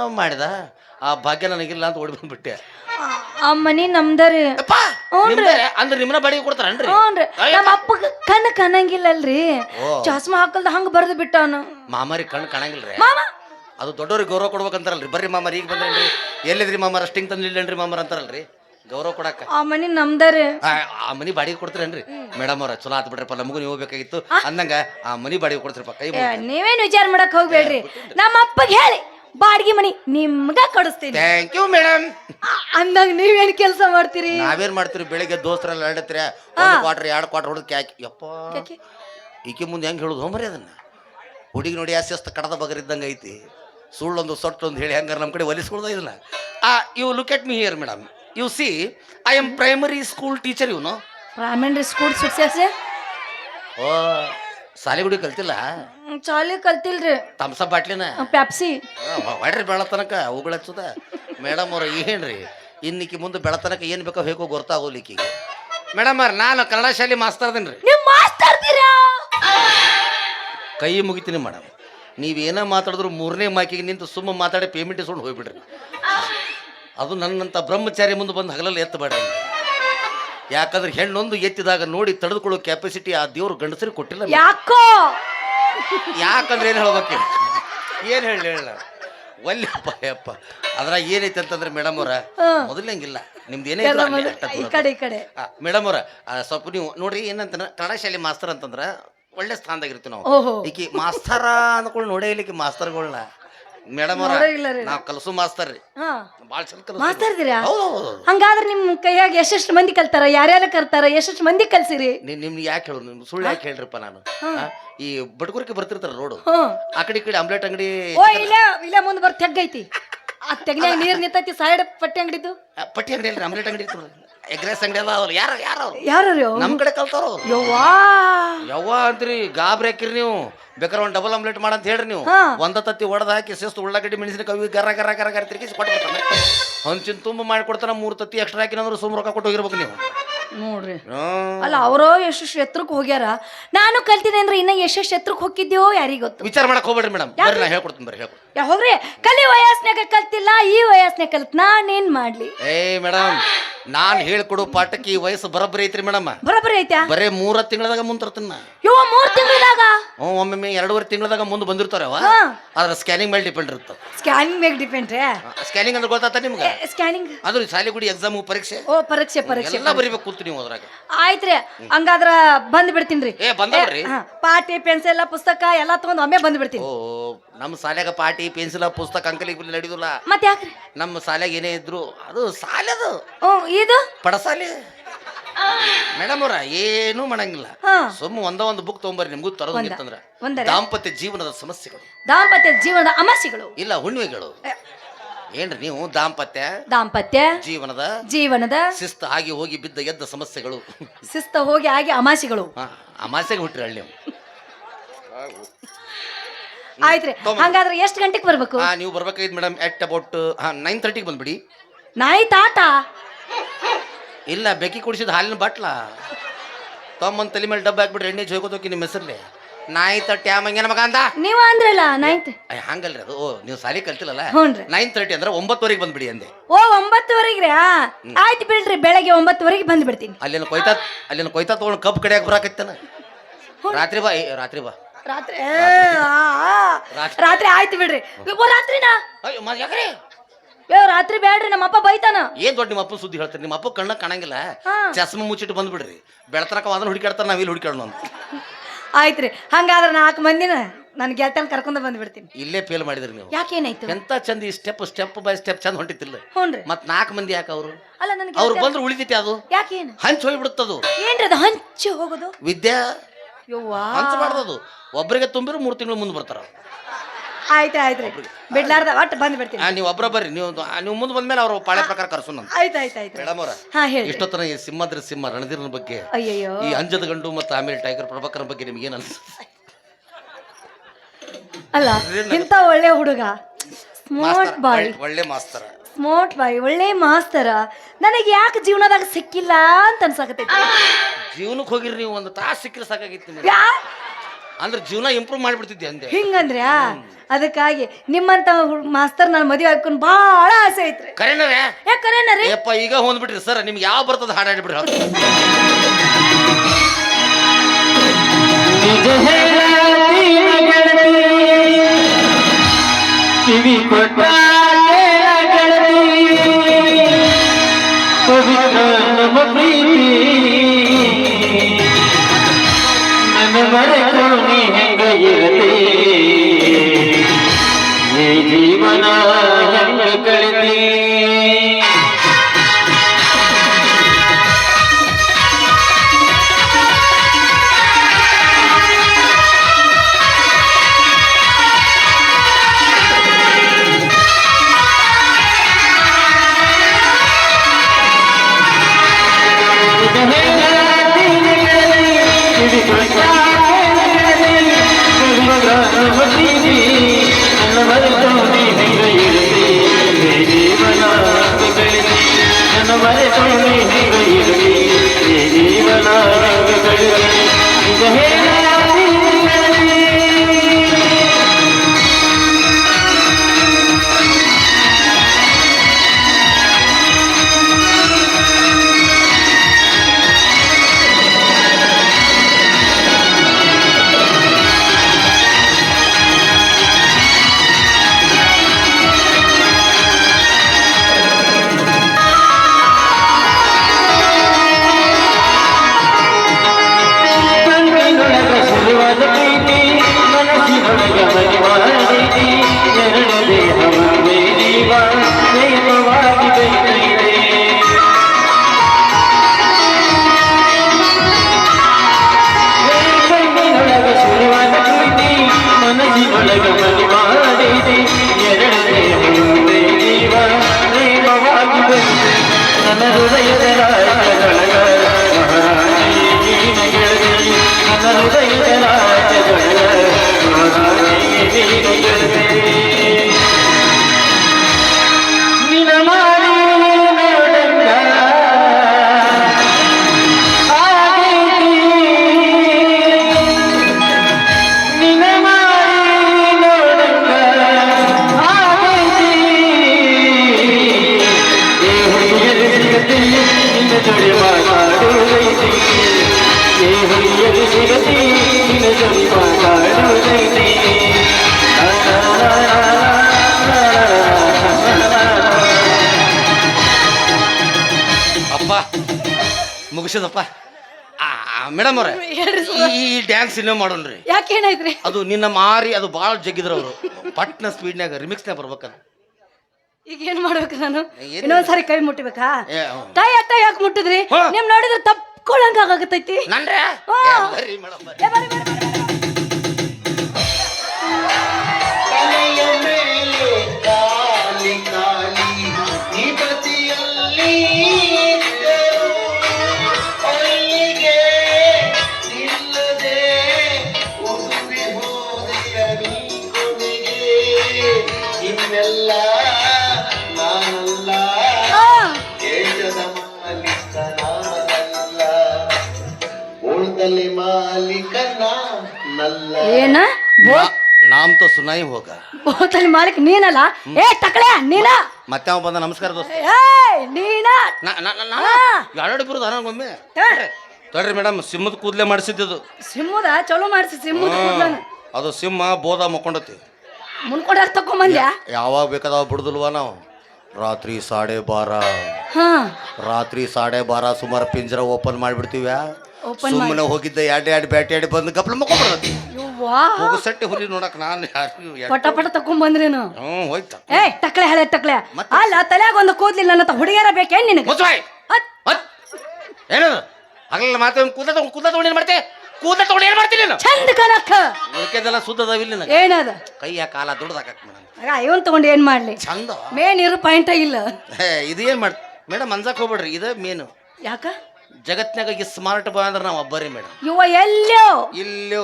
ಮಾಡಿದ. ಆ ಭಾಗ್ಯ ನನಗಿಲ್ಲ ಅಂತ ಓಡಿ ಬಂದ್ಬಿಟ್ಟೆ. ಆ- ಮನಿ ನಮ್ದರಿ ಅಪ್ಪ. ನಿಮ್ದೇ? ಅಂದ್ರೆ ನಿಮ್ಮನ ಬಾಡಿಗೆ ಕೊಡ್ತಾರನ್ರಿ? ಹ್ಞೂನ್ರಿ. ನಮ್ಮ ಅಪ್ಪ ಕಣ್ಣು ಕಾಣಂಗಿಲ್ಲಲ್ರಿ. ಚಸ್ಮಾ ಹಾಕಲ್ದ ಹಂಗ ಬರ್ದು ಬಿಟ್ಟಾನು. ಮಾಮಾರಿ ಕಣ್ಣು ಕಾಣಂಗಿಲ್ರಿ? ಮಾಮ! ಅದು ದೊಡ್ಡವ್ರಿಗೆ ಗೌರವ ಕೊಡ್ಬೇಕಂತಾರಲ್ರಿ. ಬರ್ರಿ ಮಾಮಾರಿ ಈಗ ಬಂದ್ರೇನ್ರಿ? ಎಲ್ಲಿದ್ರಿ ಮಾಮಾರ? ಅಷ್ಟಿಂಗ್ ತಂದಿಲ್ಲೇನ್ರಿ ಮಾಮಾರ ಅಂತಾರಲ್ರಿ? ಗೌರವ ಕೊಡಾಕ. ಆ ಮನಿ ನಮ್ದರಿ ಆ ಮನಿ ಬಾಡಿಗೆ ಕೊಡ್ತೀರೇನ್ರಿ? ಮೇಡಮ್ ಅವ್ರ ಚಲೋ ಆತ್ ಬಿಡ್ರಪ್ಪ ನಮಗೂ ನೀವು ಬೇಕಾಗಿತ್ತು ಅಂದಂಗ ಆ ಮನಿ ಬಾಡಿಗೆ ಕೊಡ್ತೀರಪ್ಪ ಕೈ ನೀವೇನ್ ವಿಚಾರ ಮಾಡಕ್ ಹೋಗ್ಬೇಡ್ರಿ. ನಮ್ಮ ಅಪ್ಪಗೆ ಹೇಳಿ. ಬಾಡ್ಗಿ ಮನಿ ನಿಮ್ಗ ಕಡಿಸ್ತೀನಿ ಥ್ಯಾಂಕ್ ಯು ಮೇಡಮ್ ಅಂದಾಗ ನೀವೇನ್ ಕೆಲಸ ಮಾಡ್ತೀರಿ? ನಾವೇನ್ ಮಾಡ್ತೀರಿ? ಬೆಳಿಗ್ಗೆ ದೋಸ್ತರೆಲ್ಲ ಒಂದು ಕ್ವಾಟ್ರ್ ಎರಡು ಕ್ವಾಟ್ರ್ ಹೊಡೆದು ಕ್ಯಾಕಿ. ಯಪ್ಪ. ಯಾಕೆ? ಈಕೆ ಮುಂದೆ ಹೆಂಗೆ ಹೇಳುದು ಹೋಮರಿ ಅದನ್ನ? ಹುಡುಗಿ ನೋಡಿ ಆಸ್ಯಸ್ತ ಕಡದ ಬಗರಿದ್ದಂಗೆ ಐತಿ. ಸುಳ್ಳೊಂದು ಸೊಟ್ಟೊಂದು ಹೇಳಿ ಹಂಗಾರೆ ನಮ್ಮ ಕಡೆ ಒಲಿಸ್ಕೊಳ್ದ ಇದನ್ನ ಆ you look at me here madam you see I am primary school teacher ಇವನು ಪ್ರೈಮರಿ ಸ್ಕೂಲ್ ಸಕ್ಸಸ್ ಓ. ಸಾಲಿಗುಡಿ ಕಲ್ತಿಲ್ಲ? ಚಾಲಿ ಕಲ್ತಿಲ್ರಿ. ತಮ್ಸ ಬಾಟ್ಲಿನ? ಪ್ಯಾಪ್ಸಿ ಹೊಡ್ರಿ ಬೆಳತನಕ ಅವುಗಳ ಹಚ್ಚುದ ಮೇಡಮ್ ಅವ್ರ ಏನ್ರಿ? ಇನ್ನಿಕ್ಕಿ ಮುಂದೆ ಬೆಳತನಕ ಏನು ಬೇಕೋ ಹೇಗೋ ಗೊತ್ತಾಗೋಲಿಕ್ಕಿಗೆ ಮೇಡಮ್ ಅವ್ರ ನಾನು ಕನ್ನಡ ಶಾಲೆ ಮಾಸ್ತರ್ ಅದೇನ್ರಿ. ನೀವ್ ಕೈ ಮುಗಿತೀನಿ ಮೇಡಮ್. ನೀವೇನ ಮಾತಾಡಿದ್ರು ಮೂರನೇ ಮಾಕಿಗೆ ನಿಂತು ಸುಮ್ಮ ಮಾತಾಡಿ ಪೇಮೆಂಟ್ ಇಸ್ಕೊಂಡು ಹೋಗ್ಬಿಡ್ರಿ. ಅದು ನನ್ನಂಥ ಬ್ರಹ್ಮಚಾರಿ ಮುಂದೆ ಬಂದು ಹಗಲಲ್ಲಿ ಎತ್ತಬೇಡ್ರಿ ಯಾಕಂದ್ರೆ ಹೆಣ್ಣೊಂದು ಎತ್ತಿದಾಗ ನೋಡಿ ತಡೆದುಕೊಳ್ಳೋ ಕೆಪಾಸಿಟಿ ಆ ದೇವ್ರ ಗಂಡಸರಿಗೆ ಕೊಟ್ಟಿಲ್ಲ ಮೇಡಮ್. ಯಾಕೋ? ಯಾಕಂದ್ರೆ ಏನು ಹೇಳ್ಬೇಕು? ಏನು ಹೇಳಿ ಹೇಳ ಒಲ್ಲಪ್ಪ ಯಪ್ಪ ಅದ್ರಾಗ ಏನೈತೆ ಅಂತಂದ್ರೆ ಮೇಡಮ್ ಅವರ ಮೊದಲಂಗಿಲ್ಲ. ನಿಮ್ದು ಏನೇ ಎಲ್ಲ ಇದ್ರು ಅಲ್ಲೇ ಮೊದ್ಲು- ಅಟ್ಟ ಈ ಕಡೆ ಈ ಕಡೆ. ಮೇಡಮ್ ಅವ್ರ ಆ, ಸ್ವಲ್ಪ ನೀವು ನೋಡ್ರಿ ಏನಂತ ಕನ್ನಡ ಶಾಲೆ ಮಾಸ್ತರ್ ಅಂತಂದ್ರೆ ಒಳ್ಳೆ ಸ್ಥಾನದಾಗ ಇರ್ತೀವಿ ನಾವು. ಓಹೋ. ಈಕಿ ಮಾಸ್ತರ ಅಂದ್ಕೊಂಡು ನೋಡೇ ಇಲ್ಲ ಈಕಿ ಮಾಸ್ತರ್ಗಳನ್ನ ಮೇಡಮ್ ಅವ್ರ. ನಾವು ಕಲಸು ಮಾಸ್ತರ್ ರೀ. ಹಾ. ಭಾಳ ಚಂದ ಕಲಸ ಮಾಸ್ತರ ಹೌದು ಹೌದು ಹೌದು. ಹಂಗಾದ್ರೆ ನಿಮ್ ಕೈಯಾಗ ಎಷ್ಟೆಷ್ಟು ಮಂದಿ ಕಲ್ತಾರ? ಯಾರ್ಯಾರ ಕರ್ತಾರ? ಎಷ್ಟೆಷ್ಟು ಮಂದಿ ಕಲ್ಸಿರಿ? ನೀ ನಿಮ್ಗೆ ಯಾಕೆ ಹೇಳು? ನಿಮ್ ಸುಳ್ಳು ಯಾಕೆ ಹೇಳ್ರಿಪ್ಪ ನಾನು? ಆ, ಈ ಬಡ್ಗುರ್ಕೆ ಬರ್ತಿರ್ತಾರ ರೋಡು. ಹ್ಮ್ ಆ ಕಡೆ ಈ ಕಡೆ ಆಮ್ಲೆಟ್ ಅಂಗಡಿ ಓ ಇಲ್ಲೇ ಇಲ್ಲ ಮುಂದ್ ಬರ್ ತೆಗ್ಗೈತಿ. ಆ ತೆಗ್ನ್ಯಾಗ ನೀರ್ ನಿಂತೈತಿ ಸೈಡ್ ಪಟ್ಟಿ ಅಂಗಡಿದು? ಪಟ್ಟಿ ಅಂಗಡಿ ಅಲ್ರಿ ಆಮ್ಲೆಟ್ ಅಂಗಡಿ ಇರ್ತವ್ರಿ ಎಗ್ರೆಸ್ ಅಂಗಡಿ ಅದ ಅವ್ರು. ಯಾರು ಯಾರು ಅವ್ರು? ಯಾರು ನಮ್ಮ ಕಡೆ ಕಲ್ತಾರ ಅವ್ರು. ಯವ್ವಾ? ಯವ್ವ ಅಂತ್ರಿ ಗಾಬ್ರಿ ಹಾಕಿರಿ ನೀವು. ಬೇಕಾದ್ರೆ ಒಂದು ಡಬಲ್ ಆಮ್ಲೆಟ್ ಮಾಡಂತ ಹೇಳ್ರಿ ನೀವು. ಹಾ. ಒಂದ ತತ್ತಿ ಒಡೆದ ಹಾಕಿ ಶಿಸ್ತು ಉಳ್ಳಾಗಡ್ಡಿ ಮೆಣಸಿನ ಕವಿ ಗರ ಗರ ಗರ ಗರ ತಿರುಗಿಸಿ ಕೊಟ್ಟು ಬರ್ತಾನೆ ಹಂಚಿನ ತುಂಬ ಮಾಡಿ ಕೊಡ್ತಾನೆ ಮೂರು ತತ್ತಿ ಎಕ್ಸ್ಟ್ರಾ ಹಾಕಿನಂದ್ರೆ ಸುಮ್ ರೊಕ್ಕ ಕೊಟ್ಟು ಹೋಗಿರ್ಬೇಕು ನೀವು. ನೋಡ್ರಿ. ಅಲ್ಲ ಅವರೋ ಎಷ್ಟು ಎತ್ರಕ್ಕೆ ಹೋಗ್ಯಾರ. ನಾನು ಕಲ್ತಿದೆ ಅಂದ್ರೆ ಇನ್ನ ಎಷ್ಟೆಷ್ಟು ಎತ್ರಕ್ಕೆ ಹೋಗಿದ್ಯೋ ಯಾರಿಗ್ ಗೊತ್ತು? ವಿಚಾರ ಮಾಡಕ್ ಹೋಗ್ಬೇಡ್ರಿ ಮೇಡಮ್ ಬರ್ರಿ ನಾ ಹೇಳ್ಕೊಡ್ತೀನಿ ಬರ್ರಿ ಹೇಳ್ಕೊಡ್ತೀನಿ. ಯಾ ಹೋಗ್ರಿ. ಕಲಿ ವಯಸ್ನ್ಯಾಗ ಕಲ್ತಿಲ್ಲ ಈ ವಯಸ್ನ್ಯಾಗ ಕಲ್ತ್ ನಾನೇನ್ ಮಾಡ್ಲಿ? ಏ ಮೇಡಮ್ ನಾನ್ ಹೇಳ್ಕೊಡು ಪಾಠಕ್ಕೆ ಈ ವಯಸ್ಸು ಬರೋಬ್ಬರಿ ಐತ್ರಿ ಮೇಡಮ್ ಬರೋಬ್ಬರಿ ಐತ್ಯಾ? ಬರೇ ಮೂರ ತಿಂಗಳದಾಗ ಮುಂದೆ ತರ್ತೀನಿ ನಾ ಮೂರ್ ತಿಂಗಳದಾಗ? ಹ್ಞೂ ಒಮ್ಮೊಮ್ಮೆ ಎರಡೂವರೆ ತಿಂಗಳದಾಗ ಮುಂದೆ ಬಂದಿರ್ತಾರೆ ಅವ. ಹಾ. ಅದ್ರ ಸ್ಕ್ಯಾನಿಂಗ್ ಮೇಲೆ ಡಿಪೆಂಡ್ ಇರುತ್ತೆ ಸ್ಕ್ಯಾನಿಂಗ್ ಮೇಲೆ ಡಿಪೆಂಡ್ ರೀ? ಸ್ಕ್ಯಾನಿಂಗ್ ಅಂದ್ರೆ ಗೊತ್ತಾತ ನಿಮ್ಗೆ? ಸ್ಕ್ಯಾನಿಂಗ್ ಅದು ಶಾಲೆಗುಡಿ ಎಕ್ಸಾಮ್ ಪರೀಕ್ಷೆ? ಓ ಪರೀಕ್ಷೆ ಪರೀಕ್ಷೆ ಎಲ್ಲ ಬರಿಬೇಕು ಕೂತು ನೀವು ಅದ್ರಾಗ? ಆಯ್ತ್ರಿ ಹಂಗಾದ್ರ ಬಂದ್ ಬಿಡ್ತೀನಿ ಏ ಬಂದವ್ರಿ? ಪಾಟಿ ಪೆನ್ಸಿಲ್ ಪುಸ್ತಕ ಎಲ್ಲಾ ತಗೊಂಡ್ ಒಮ್ಮೆ ಬಂದ್ ಬಿಡ್ತೀನಿ ಓ ನಮ್ಮ ಸಾಲ್ಯಾಗ ಪಾಟಿ ಪೆನ್ಸಿಲ್ ಪುಸ್ತಕ ಅಂಕಲಿ ನಡೆಯುದಿಲ್ಲ ಮತ್ತೆ ಯಾಕ್ರಿ? ನಮ್ಮ ಶಾಲ್ಯಾಗ ಏನೇ ಇದ್ರು ಅದು ಸಾಲದು ಇದು? ಪಡಸಾಲಿ. ಮೇಡಮ್ ಅವ್ರ ಏನೂ ಮಾಡಂಗಿಲ್ಲ. ಸುಮ್ಮ ಒಂದ ಒಂದು ಬುಕ್ ತಗೊಂಬರ್ರಿ ನಿಮ್ಗೂ ತರೋದಂಗಿತ್ತಂದ್ರ ಒಂದರ? ದಾಂಪತ್ಯ ಜೀವನದ ಸಮಸ್ಯೆಗಳು. ದಾಂಪತ್ಯ ಜೀವನದ ಅಮಸ್ಯೆಗಳು ಇಲ್ಲ ಹುಣ್ಣಿಮೆಗಳು. ಏನ್ರಿ ನೀವು? ದಾಂಪತ್ಯ? ದಾಂಪತ್ಯ? ಜೀವನದ? ಜೀವನದ? ಶಿಸ್ತ ಆಗಿ ಹೋಗಿ ಬಿದ್ದ ಎದ್ದ ಸಮಸ್ಯೆಗಳು? ಶಿಸ್ತ ಹೋಗಿ ಆಗಿ ಅಮಾಸೆಗಳು. ಹಾ ಅಮಾಸೆಗೆ ಹುಟ್ಟ್ರಿ ಅಲ್ಲಿ ನೀವು. ಆಯ್ತ್ರಿ. ಹಂಗಾದ್ರೆ ಎಷ್ಟು ಗಂಟೆಗೆ ಬರ್ಬೇಕು? ಹಾ ನೀವು ಬರ್ಬೇಕಾಗಿದ್ ಮೇಡಮ್ ಎಟ್ ಅಬೌಟ್ ಹಾ ನೈನ್ ತರ್ಟಿಗೆ ಬಂದ್ಬಿಡಿ. ನಾಯಿ ತಾಟ ಇಲ್ಲ ಬೆಕ್ಕಿ ಕುಡಿಸಿದ ಹಾಲಿನ ಬಾಟ್ಲ. ತಮ್ಮ ತಲೆ ಮೇಲೆ ಡಬ್ಬ ಹಾಕ್ಬಿಟ್ರೆ ಎಣ್ಣೆ ಜೋಗೋದಕ್ಕೆ ನಿಮ್ಮ ಹೆಸರ್ಲೆ. ನಾಯಿ ತಟ್ಟಿ ಆಮಂಗೇನ ಮಗ ಅಂದ? ನೀವ ಅಂದ್ರಲ್ಲ ನೈನ್ತ್ ಅಯ್ಯ, ಹಂಗಲ್ರಿ ಅದು. ಓ ನೀವು ಸಾಲಿ ಕಲ್ತಿಲ್ಲಲ್ಲ? ಹ್ಞೂನ್ರಿ ನೈನ್ ತರ್ಟಿ ಅಂದ್ರೆ ಒಂಬತ್ತುವರೆಗೆ ಬಂದ್ಬಿಡಿ ಅಂದೆ. ಓ ಒಂಬತ್ತುವರೆಗೆ ಆಯ್ತು ಬಿಡ್ರಿ ಬೆಳಗ್ಗೆ ಒಂಬತ್ತುವರೆಗೆ ಬಂದು ಬಿಡ್ತೀನಿ ಅಲ್ಲಿನ ಕೊಯ್ತಾ ಅಲ್ಲಿನ ಕೊಯ್ತಾ ತೊಗೊಂಡು ಕಬ್ಬು ಕಡೆ ಬರಾಕತ್ತನ? ರಾತ್ರಿ ಬಾ ಏ, ರಾತ್ರಿ ಬಾ. ರಾತ್ರಿ ಏ, ಆ, ಆ. ರಾತ್ರಿ. ಆಯ್ತು ಬಿಡ್ರಿ. ಓ ರಾತ್ರಿನಾ? ಅಯ್ಯೋ ಮ ಯಾಕ್ರಿ? ಏ ರಾತ್ರಿ ಬೇಡ್ರಿ ನಮ್ಮ ಅಪ್ಪ ಬೈತಾನ. ಏನ್ ದೊಡ್ಡ ನಿಮ್ಮ ಅಪ್ಪನ ಸುದ್ದಿ ಹೇಳ್ತಾರೆ? ನಿಮ್ಮ ಅಪ್ಪ ಕಣ್ಣ ಕಾಣಂಗಿಲ್ಲ. ಹಾ. ಚಸ್ಮ ಮುಚ್ಚಿಟ್ಟು ಬಂದ್ಬಿಡ್ರಿ. ಬೆಳತನಕ ಅದನ್ನ ಹುಡುಕಾಡ್ತಾರೆ ನಾವ್ ಇಲ್ಲಿ ಹುಡುಕಾಡೋಣ ಅಂತ. ಆಯ್ತ್ರಿ. ಹಂಗಾದ್ರೆ ನಾಲ್ಕು ಮಂದಿನ ನನ್ನ ಗೆಳತನ ಕರ್ಕೊಂಡ ಬಂದ್ಬಿಡ್ತೀನಿ. ಇಲ್ಲೇ ಫೇಲ್ ಮಾಡಿದ್ರಿ ನೀವು. ಯಾಕೇನಾಯ್ತು? ಎಂತ ಚಂದ ಈ ಸ್ಟೆಪ್ ಸ್ಟೆಪ್ ಬೈ ಸ್ಟೆಪ್ ಚಂದ ಹೊಂಟಿತ್ತಿಲ್ಲ ಹ್ಞೂನ್ರಿ ಮತ್ ನಾಲ್ಕು ಮಂದಿ ಯಾಕೆ ಅವರು? ಅಲ್ಲ ನನಗೆ ಅವ್ರು ಬಂದ್ರೆ ಉಳಿತೈತಿ ಅದು. ಯಾಕೇನು? ಹಂಚ್ ಹೋಗ್ಬಿಡುತ್ತದು ಏನ್ರಿ ಅದು ಹಂಚಿ ಹೋಗೋದು? ವಿದ್ಯಾ? ಯವ್ವಾ. ಹಂಚಬಾರ್ದದು ಒಬ್ಬರಿಗೆ ತುಂಬಿರು ಮೂರು ತಿಂಗಳು ಮುಂದೆ ಬರ್ತಾರ. ಆಯ್ತು ಆಯ್ತ್ರಿ ಬಿಡ್ಲಾರ್ದ ಒಟ್ಟು ಬಂದು ಬಿಡ್ತೀನಿ. ನೀವು ಒಬ್ಬರ ಬರ್ರಿ ನೀವು ನೀವು ಮುಂದೆ ಬಂದ್ಮೇಲೆ ಅವ್ರು ಪಾಳೆ ಪ್ರಕಾರ ಕರ್ಸೋಣ ಆಯ್ತು ಆಯ್ತು ಆಯ್ತು ಮೇಡಮ್ ಅವ್ರ ಹಾ ಹೇಳಿ ಇಷ್ಟೊತ್ತನ ಈ ಸಿಂಹದ್ರ ಸಿಂಹ ರಣಧೀರನ ಬಗ್ಗೆ ಅಯ್ಯಯ್ಯೋ. ಈ ಅಂಜದ ಗಂಡು ಮತ್ತು ಆಮೇಲೆ ಟೈಗರ್ ಪ್ರಭಾಕರನ ಬಗ್ಗೆ ನಿಮ್ಗೆ ಏನು ಅನ್ಸುತ್ತೆ? ಅಲ್ಲ ಇಂಥ ಒಳ್ಳೆ ಹುಡುಗ ಸ್ಮಾರ್ಟ್ ಬಾಯ್. ಒಳ್ಳೆ ಮಾಸ್ತರ. ಸ್ಮಾರ್ಟ್ ಬಾಯ್ ಒಳ್ಳೆ ಮಾಸ್ತರ. ನನಗೆ ಯಾಕೆ ಜೀವನದಾಗ ಸಿಕ್ಕಿಲ್ಲ ಅಂತ ಅನ್ಸಾಕತೈತಿ ಜೀವನಕ್ಕೆ ಹೋಗಿರಿ ನೀವು ಒಂದು ತಾಸು ಸಿಕ್ಕರೆ ಸಾಕಾಗಿತ್ತು ಯಾ ಅಂದ್ರೆ ಜೀವನ ಇಂಪ್ರೂವ್ ಮಾಡಿಬಿಡ್ತಿದ್ದೆ ಅಂದೆ. ಹಿಂಗಂದ್ರೆ ಅದಕ್ಕಾಗಿ ನಿಮ್ಮಂತ ಹುಡ್- ಮಾಸ್ತರ್ ನಾನು ಮದುವೆ ಹಾಕೊಂಡು ಬಹಳ ಆಸೆ ಐತ್ರಿ. ಕರೆನರೇ ಏ ರೀ ಯಪ್ಪ ಈಗ ಹೊಂದ್ಬಿಟ್ರಿ ಸರ್ ನಿಮ್ಗೆ ಯಾವ ಬರ್ತದ ಹಾಡು ಹಾಡಿಬಿಡ್ರಿ ಹೌದು ನಿಜ ಗೆಳತಿ ಕಿವಿ ಕೊಟ್ಟ ಜೀವನ ಮುಗಿಸದಪ್ಪ. ಮೇಡಮ್ ಅವ್ರೆ ಈ ಡ್ಯಾನ್ಸ್ ಇನ್ನೂ ಮಾಡೋಣ್ರಿ. ಯಾಕೆ ಏನಾಯ್ತ್ರಿ ಅದು ನಿನ್ನ ಮಾರಿ ಅದು ಭಾಳ ಜಗ್ಗಿದ್ರು ಅವರು. ಪಟ್ನ ಸ್ಪೀಡ್ನ್ಯಾಗ ರಿಮಿಕ್ಸ್ನ್ಯಾಗ ಬರ್ಬೇಕದು. ಈಗ ಏನ್ ಮಾಡ್ಬೇಕು ನಾನು? ಇನ್ನೊಂದ್ ಇನ್ನೊಂದ್ಸರಿ ಕೈ ಮುಟ್ಟಬೇಕಾ ತಾಯಿ ಅತ್ತ ಕೈ ಅಟ್ಟ ಯಾಕೆ ಮುಟ್ಟಿದ್ರಿ. ನಿಮ್ ನೋಡಿದ್ರೆ ತಪ್ಕೊಳಂಗ ಆಗತೈತಿ ನನ್ರೆ ಏನ? ಬೋ- ನಾಮ್ ತೋ ಸುನಾಯಿ ಹೋಗ. ಬೋತಲ್ ಮಾಲಕ್ ನೀನಲ್ಲ? ಏ ತಕಳೆ ನೀನ? ಮತ್ತೆ ಅವ ಬಂದ? ನಮಸ್ಕಾರ ದೋಸ್ತ. ಏಯ್ ನೀನ? ಹಾ. ಎರಡು ಬರೋದು ನನಗೊಮ್ಮೆ ತಡ್ರಿ. ತೊಡ್ರಿ ಮೇಡಮ್ ಸಿಂಹದ ಕೂದಲೇ ಮಾಡಿಸಿದ್ದು ಸಿಂಹದ? ಚಲೋ ಮಾಡಿಸಿ ಕೂದ್ಲನ. ಅದು ಸಿಂಹ ಬೋಧ ಮಕ್ಕೊಂಡತಿ. ಮುನ್ಕೊಂಡಾರ ತಕೊಂಬಂದ್ಯಾ ಯಾವಾಗ ಬೇಕಾದವ ಬಿಡುದಿಲ್ವ ನಾವು? ರಾತ್ರಿ ಸಾಡೆ ಬಾರ. ಹಾ. ರಾತ್ರಿ ಸಾಡೆ ಬಾರ ಸುಮಾರು ಪಿಂಜರ ಓಪನ್ ಮಾಡಿಬಿಡ್ತೀವ್ಯಾ? ಸುಮ್ಮನೆ ಹೋಗಿದ್ದ ಎರಡು ಎರಡು ಬ್ಯಾಟ್ ಎರಡು ಬಂದು ಗಪ್ಲ ಮಕ್ಕೊಂಡ್ಬಿಡತಿ ಸಟ್ಟಿ ಹುಲಿ ನೋಡಕ್ ನಾನು ಪಟ ಪಟ ತಕೊಂಬಂದ್ರೇನು ಹ್ಞೂ ಹೋಯ್ತ. ಏ ಟಕ್ಳೆ ಹಳೆ ಟಕ್ಳೆ ಅಲ್ಲ ತಲೆಯಾಗ ಒಂದು ಕೂದ್ಲಿಲ್ಲ ನನ್ನ ಹುಡುಗಿಯರ ಬೇಕೇನ್ ನಿನಗೆ? ಏನದು ಹಗಲ ಮಾತು ಕೂದ ತಗೊಂಡು ಕೂದ ತಗೊಂಡು ಏನು ಮಾಡ್ತೆ? ಕೂದ ತಗೊಂಡು ಏನು ಮಾಡ್ತೀನಿ ನೀನು? ಚಂದ ಕನಕ ಉಳ್ಕೆದೆಲ್ಲ ಸುದ್ದದಾವಿಲ್ಲ ನನಗೆ? ಏನದ? ಕೈಯ ಕಾಲ ದುಡ್ದಾಕ ಮೇಡಮ್. ಇವನ್ ತಗೊಂಡು ಏನ್ ಮಾಡ್ಲಿ? ಚಂದ? ಮೇನ್ ಇರು ಪಾಯಿಂಟ ಇಲ್ಲ. ಇದು ಏನು ಮಾಡ್ ಮೇಡಮ್ ಅನ್ಸಕ್ ಹೋಗ್ಬೇಡ್ರಿ ಇದು ಮೇನು. ಯಾಕ? ಜಗತ್ನಾಗ ಈ ಸ್ಮಾರ್ಟ್ ಬಾಯ್ ಅಂದ್ರೆ ನಾವು ಒಬ್ಬರಿ ಮೇಡಮ್ ಇವ ಎಲ್ಲೋ. ಇಲ್ಲೋ.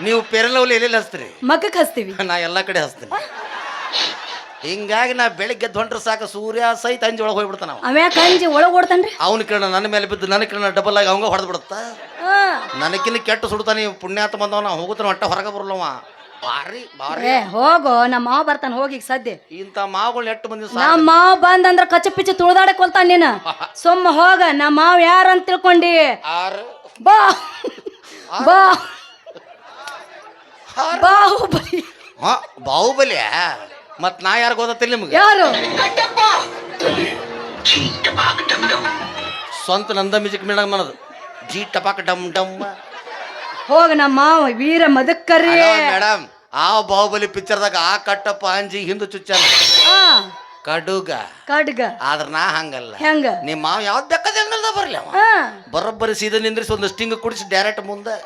ನೀವು ಪೆರಲವ್ಲಿ ಎಲ್ಲೆಲ್ಲಿ ಹಚ್ತೀರಿ? ಮಗಕ್ಕೆ ಹಚ್ತೀವಿ. ನಾ ಎಲ್ಲ ಕಡೆ ಹಚ್ತೀನಿ. ಹಿಂಗಾಗಿ ನಾ ಬೆಳಿಗ್ಗೆ ಎದ್ದು ಹೊಂಟ್ರೆ ಸಾಕು ಸೂರ್ಯ ಸಹಿತ ಅಂಜಿ ಒಳಗೆ ಹೋಗ್ಬಿಡ್ತಾನ ಅವ. ಅವ್ಯಾ ಕಂಜಿ ಒಳಗೆ ಓಡ್ತಾನ್ರಿ? ಅವ್ನ ಕಿರಣ ನನ್ನ ಮೇಲೆ ಬಿದ್ದು ನನ್ನ ಕಿರಣ ಡಬಲ್ ಆಗಿ ಅವಂಗ ಹೊಡೆದು ಬಿಡುತ್ತಾ? ಹಾ. ನನಗಿನ್ನ ಕೆಟ್ಟ ಸುಡ್ತಾನೆ ಪುಣ್ಯಾತ ಬಂದವ ನಾ ಹೋಗುತ್ತಾನ ಹೊಟ್ಟೆ ಹೊರಗೆ ಬರಲ್ಲವ. ಭಾರಿ ಭಾರಿ ಏ ಹೋಗೋ ನಮ್ಮ ಮಾವ ಬರ್ತಾನೆ ಹೋಗಿ ಈಗ ಸದ್ಯ. ಇಂತ ಮಾವುಗಳು ನೆಟ್ಟು ಮಂದಿ ಸಾ ನಮ್ಮ ಮಾವ ಬಂದಂದ್ರ ಕಚ್ಚ ಪಿಚ್ಚ ತುಳ್ದಾಡಕ್ ಕೊಲ್ತಾನ ನೀನು. ಸುಮ್ಮ ಹೋಗ ನಮ್ಮ ಮಾವ ಯಾರು ಅಂತ ತಿಳ್ಕೊಂಡಿ. ಆರು ಬಾ. ಬಾ. ಬಾಹುಬಲಿ. ಹಾ ಬಾಹುಬಲಿಯ ಮತ್ ನಾ ಯಾರು ಗೊತ್ತಿಲ್ಲ ನಿಮ್ಗೆ? ಯಾರು? ಸ್ವಂತ ನಂದ ಮ್ಯೂಸಿಕ್ ಮೇಡಮ್ ಅನ್ನೋದು ಜಿ ಟಪಾಕ್ ಡಮ್ ಡಮ್. ಹೋಗ ನಮ್ಮ ಮಾವ ವೀರ ಮದಕ್ಕರಿ. ಮೇಡಮ್ ಆ ಬಾಹುಬಲಿ ಪಿಕ್ಚರ್ದಾಗ ಆ ಕಟ್ಟಪ್ಪ ಅಂಜಿ ಹಿಂದು ಚುಚ್ಚ ಕಡುಗ. ಕಡ್ಗ. ಆದ್ರ ನಾ ಹಂಗಲ್ಲ. ಹೆಂಗ? ನಿಮ್ಮ ಮಾವ ಯಾವ್ದು ಬೇಕಾದ ಹಂಗಲ್ದ ಬರ್ಲಿ ಅವ? ಬರೋಬ್ಬರಿ ಸೀದಾ ನಿಂದ್ರಿಸಿ ಒಂದು ಸ್ಟಿಂಗ್ ಕುಡಿಸಿ ಡೈರೆಕ್ಟ್ ಮುಂದೆ.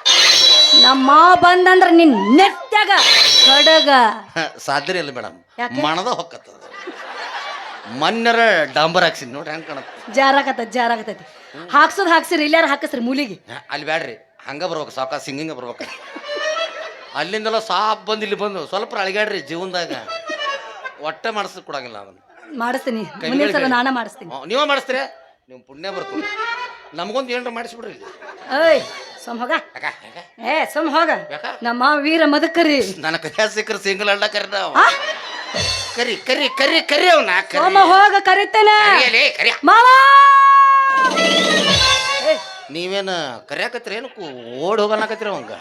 ನಮ್ಮ ಮಾವ ಬಂದಂದ್ರ ನಿನ್ ನೆತ್ತಾಗ ಕಡಗ. ಸಾಧ್ಯ ಇಲ್ಲ ಮೇಡಮ್? ಮಣದ ಹೊಕ್ಕತ್ತದ. ಮನ್ನರ ಡಾಂಬರ್ ಹಾಕ್ಸಿನಿ ನೋಡ್ರಿ ಹೆಂಗ್ ಕಾಣತ್ತ. ಜಾರಾಕತ್ತ ಜಾರಾಕತೈತಿ ಹಾಕ್ಸೋದ್ ಹಾಕ್ಸಿರಿ ಇಲ್ಲಾರ ಹಾಕಸ್ರಿ ಮೂಲಿಗೆ? ಅಲ್ಲಿ ಬ್ಯಾಡ್ರಿ. ಹಂಗ ಬರ್ಬೇಕು ಸಾಕ ಸಿಂಗಿಂಗ ಬರ್ಬೇಕು. ಅಲ್ಲಿಂದೆಲ್ಲ ಸಾಪ್ ಬಂದು ಇಲ್ಲಿ ಬಂದು ಸ್ವಲ್ಪ ಅಳಿಗಾಡ್ರಿ ಜೀವನದಾಗ. ಒಟ್ಟೆ ಮಾಡಿಸ್ ಕೊಡಂಗಿಲ್ಲ ಅದನ್ನ ಮಾಡಿಸ್ತೀನಿ. ಮುಂದಿನ ಸಲ ಮೇಲೆ ಮಾಡಿಸ್ತೀನಿ. ನೀವೇ ಮಾಡಿಸ್ತೀರಿ? ನೀವು ಪುಣ್ಯ ಬರ್ತದೆ ನಮಗೊಂದು ಏನ್ರ ಮಾಡಿಸ್ಬಿಡ್ರಿ ಏಯ್ ಸೊಮ್ ಹೋಗ. ಏ ಸೊಮ್ ಹೋಗ? ನಮ್ಮ ವೀರ ಮದಕರಿ. ನನ್ನ ಕೈ ಸಿಕ್ಕರೆ ಸಿಂಗಲ್ ಅಲ್ಲ ಕರಿ ನಾವು ಕರಿ ಕರಿ ಕರಿ ಕರಿ ಅವನ ಸೋಮ ಹೋಗ ಕರಿತೇನೆ. ಮಾವ! ನೀವೇನು ಕರ್ಯಾಕತ್ರಿ ಏನು ಓಡ್ ಹೋಗಲಾಕತ್ರಿ ಅವಂಗ?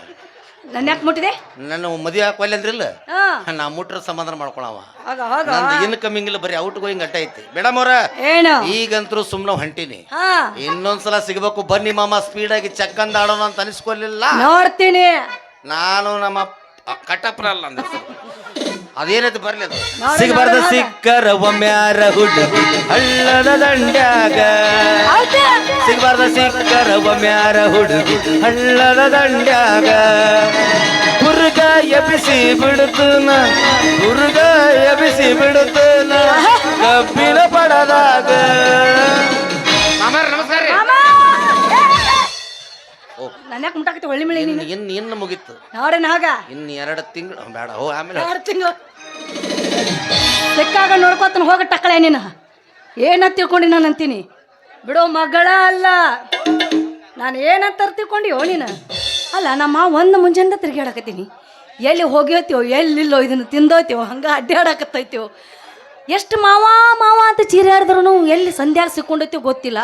ನನ್ನ ಯಾಕೆ ಮುಟ್ಟಿದೆ? ನನ್ನ ಮದುವೆ ಹಾಕೋಲ್ಲ ಅಂದ್ರಿಲ್ಲ? ಹಾ. ನಾ ಮುಟ್ರ ಸಮಾಧಾನ ಮಾಡ್ಕೊಳವ ಆಗ ಹೋಗ ನಂದು ಇನ್ಕಮಿಂಗ್ ಇಲ್ಲ ಬರೀ ಔಟ್ ಗೋಯಿಂಗ್ ಅಟ್ಟ ಐತಿ. ಮೇಡಮ್ ಅವ್ರ. ಏನು? ಈಗಂತರೂ ಸುಮ್ಮನೆ ಹೊಂಟಿನಿ. ಹಾ. ಇನ್ನೊಂದ್ಸಲ ಸಿಗಬೇಕು ಬನ್ನಿ ಮಾಮ ಸ್ಪೀಡ್ ಆಗಿ ಚಕ್ಕಂದ ಆಡೋಣ ಅಂತ ಅನಿಸ್ಕೊಲಿಲ್ಲ. ನೋಡ್ತೀನಿ. ನಾನು ನಮ್ಮ ಕಟ್ಟಪ್ಪನಲ್ಲ ಕಟ್ಟಪ್ಪನ ಅಲ್ಲ ಅಂದ ಅದೇನೈತಿ ಬರ್ಲಿ ಅದು. ಸಿಗಬಾರ್ದ. ಸಿಕ್ಕರ ಒಮ್ಮ್ಯಾರ ಹುಡುಗಿ ಹಳ್ಳದ ದಂಡ್ಯಾಗ? ಸಿಗಬಾರ್ದ ಸಿಕ್ಕರ ಒಮ್ಮ್ಯಾರ ಹುಡುಗಿ ಹಳ್ಳದ ದಂಡ್ಯಾಗ. ಹುರುಗ ಎಬಿಸಿ ಬಿಡುತ್ತನ ಹುರುಗ ಎಬಿಸಿ ಬಿಡುತ್ತನ ಕಬ್ಬಿನ ಪಡದಾಗ. ನಮಸ್ಕಾರ ರೀ. ಮಾಮ! ನನ್ನ ಯಾಕೆ ಮುಟ್ಟಾಕತ್ತಿ ಒಳ್ಳೆ ಮಿಳಿ ನೀನು? ಇನ್ನು ಇನ್ನು ಮುಗೀತು. ನೋಡ ನಾಗ. ಇನ್ನು ಎರಡು ತಿಂಗಳು ಬೇಡ ಹೋ ಆಮೇಲೆ ಎರಡು ತಿಂಗಳು. ಸಿಕ್ಕಾಗ ನೋಡ್ಕೊತಾನೆ ಹೋಗ ಟಕ್ಕಳೆ ನೀನು ಏನ ತಿಳ್ಕೊಂಡಿ ನಾನು ಅಂತೀನಿ? ಬಿಡೋ ಮಗಳ ಅಲ್ಲ. ನಾನು ಏನಂತ ತಿಳ್ಕೊಂಡಿಯೋ ನೀನು? ಅಲ್ಲ, ನಮ್ಮ ಒಂದು ಮುಂಜಾನೆ ತಿರ್ಗಾಡಕತ್ತೀನಿ ಎಲ್ಲಿ ಹೋಗ್ಯೋತ್ಯೋ, ಎಲ್ಲಿಲ್ಲೋ ಇದನ್ನು ತಿಂದೋತ್ಯೋ ಹಂಗೆ ಅಡ್ಡಾಡಕತ್ತೈತೀವೋ ಎಷ್ಟು ಮಾವ ಮಾವ ಅಂತ ಚೀರಾಡಿದ್ರು ಎಲ್ಲಿ ಸಂಧ್ಯಾಗ ಸಿಕ್ಕೊಂಡೈತೀವೋ ಗೊತ್ತಿಲ್ಲ.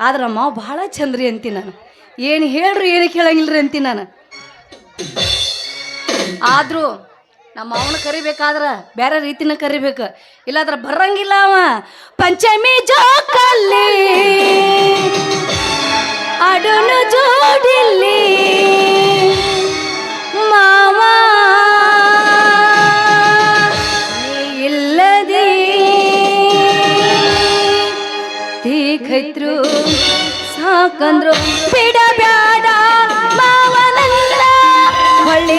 ಆದ್ರೆ ಮಾವ ಭಾಳ ಚಂದ್ರಿ ಅಂತೀನಿ ನಾನು. ಏನು ಹೇಳ್ರಿ, ಏನು ಕೇಳಂಗಿಲ್ರಿ ಅಂತೀನಿ ನಾನು. ಆದ್ರೂ ನಮ್ಮ ಅವನ ಕರಿಬೇಕಾದ್ರ ಬೇರೆ ರೀತಿನ ಕರಿಬೇಕು. ಇಲ್ಲಾದ್ರ ಬರಂಗಿಲ್ಲ ಅವ. ಪಂಚಮಿ ಜೋಕಲ್ಲಿ, ಅಡನು ಜೋಡಿಲ್ಲಿ, ಮಾವ ಇಲ್ಲದೆ ತೀಖೈತ್ರು ಸಾಕಂದ್ರು. ಬಿಡಬ್ಯಾಡ ಮಾವನಲ್ಲ ಹೊಳ್ಳಿ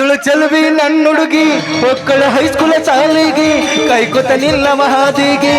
ಚಂದುಳು ಚಲುವಿ ನನ್ನ ಮಕ್ಕಳ ಹೈಸ್ಕೂಲ ಶಾಲೆಗೆ ಕೈಕೊತ ನಿಲ್ಲ ಮಹಾದಿಗೆ